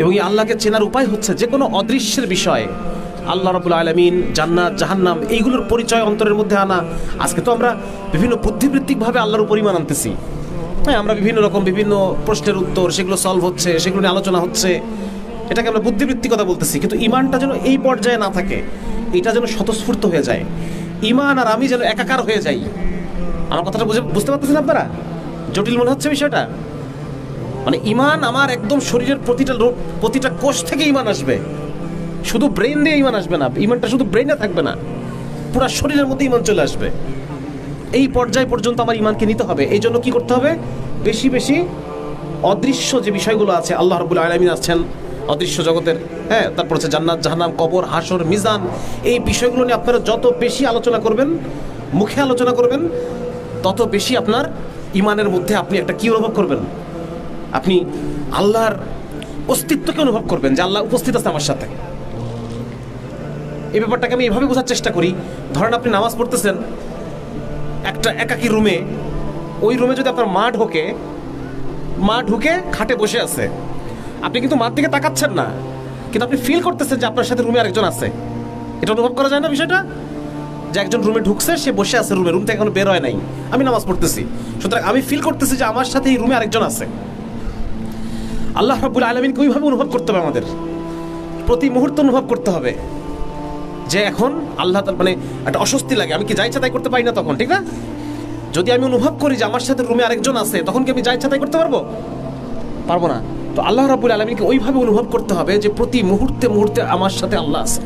এবং এই আল্লাহকে চেনার উপায় হচ্ছে যে কোনো অদৃশ্যের বিষয়ে। আল্লাহ রবুল আলমিন জান্নাত, জাহান্নাম, এইগুলোর পরিচয় অন্তরের মধ্যে আনা। আজকে তো আমরা বিভিন্ন বুদ্ধিবৃত্তিকভাবে আল্লাহর উপর ইমান আনতেছি। হ্যাঁ আমরা বিভিন্ন রকম বিভিন্ন প্রশ্নের উত্তর, সেগুলো সলভ হচ্ছে, সেগুলো নিয়ে আলোচনা হচ্ছে। এটাকে আমরা বুদ্ধিবৃত্তিকতা বলতেছি, কিন্তু ইমানটা যেন এই পর্যায়ে না থাকে, এটা যেন স্বতঃস্ফূর্ত হয়ে যায়। ইমান আর আমি যেন একাকার হয়ে যাই। আমার কথাটা বুঝে বুঝতে পারতেছেন আপনারা? জটিল মনে হচ্ছে বিষয়টা? মানে ইমান আমার একদম শরীরের প্রতিটা রোগ, প্রতিটা কোষ থেকে ইমান আসবে। শুধু ব্রেন দিয়ে ইমান আসবে না, ইমানটা শুধু ব্রেনে থাকবে না, পুরো শরীরের মধ্যে ইমান চলে আসবে। এই পর্যায় পর্যন্ত আমার ইমানকে নিতে হবে। এই জন্য কী করতে হবে? বেশি বেশি অদৃশ্য যে বিষয়গুলো আছে, আল্লাহ রবুল আলমিন আছেন, অদৃশ্য জগতের হ্যাঁ তারপর হচ্ছে জান্নাত, জাহান্নাম, কবর, হাসর, মিজান, এই বিষয়গুলো নিয়ে আপনারা যত বেশি আলোচনা করবেন, মুখে আলোচনা করবেন, তত বেশি আপনার ইমানের মধ্যে আপনি একটা কী অনুভব করবেন? আপনি আল্লাহর অস্তিত্বকে অনুভব করবেন যে আল্লাহ উপস্থিত আছে আমার সাথে। এই ব্যাপারটাকে আমি এভাবে বোঝার চেষ্টা করি, ধরেন আপনি নামাজ পড়তেছেন, একটা একাকি রুমে, ওই রুমে যদি আপনার মা ঢোকে, মা ঢুকে খাটে বসে আছে। আপনি কিন্তু মার দিকে তাকাচ্ছেন না, কিন্তু আপনি ফিল করতেছেন যে আপনার সাথে রুমে আরেকজন আছে। এটা অনুভব করা যায় না বিষয়টা? যে একজন রুমে ঢুকছে, সে বসে আছে রুমে, রুম থেকে এখনও বের হয় নাই। আমি নামাজ পড়তেছি। সুতরাং আমি ফিল করতেছি যে আমার সাথে এই রুমে আরেকজন আছে। আল্লাহ রাবুল আলমিনকে ওইভাবে অনুভব করতে হবে আমাদের? প্রতি মুহূর্ত অনুভব করতে হবে। যে এখন আল্লাহ তার মানে একটা অস্বস্তি লাগে। আমি কি যাই চাতাই তাই করতে পারি না তখন, ঠিক না? যদি আমি অনুভব করি যে আমার সাথে রুমে আরেকজন আছে, তখন কি আমি যাই চাতাই তাই করতে পারব? পারব না। তো আল্লাহ রাবুল আলমীকে ওইভাবে অনুভব করতে হবে যে প্রতি মুহূর্তে মুহূর্তে আমার সাথে আল্লাহ আছে।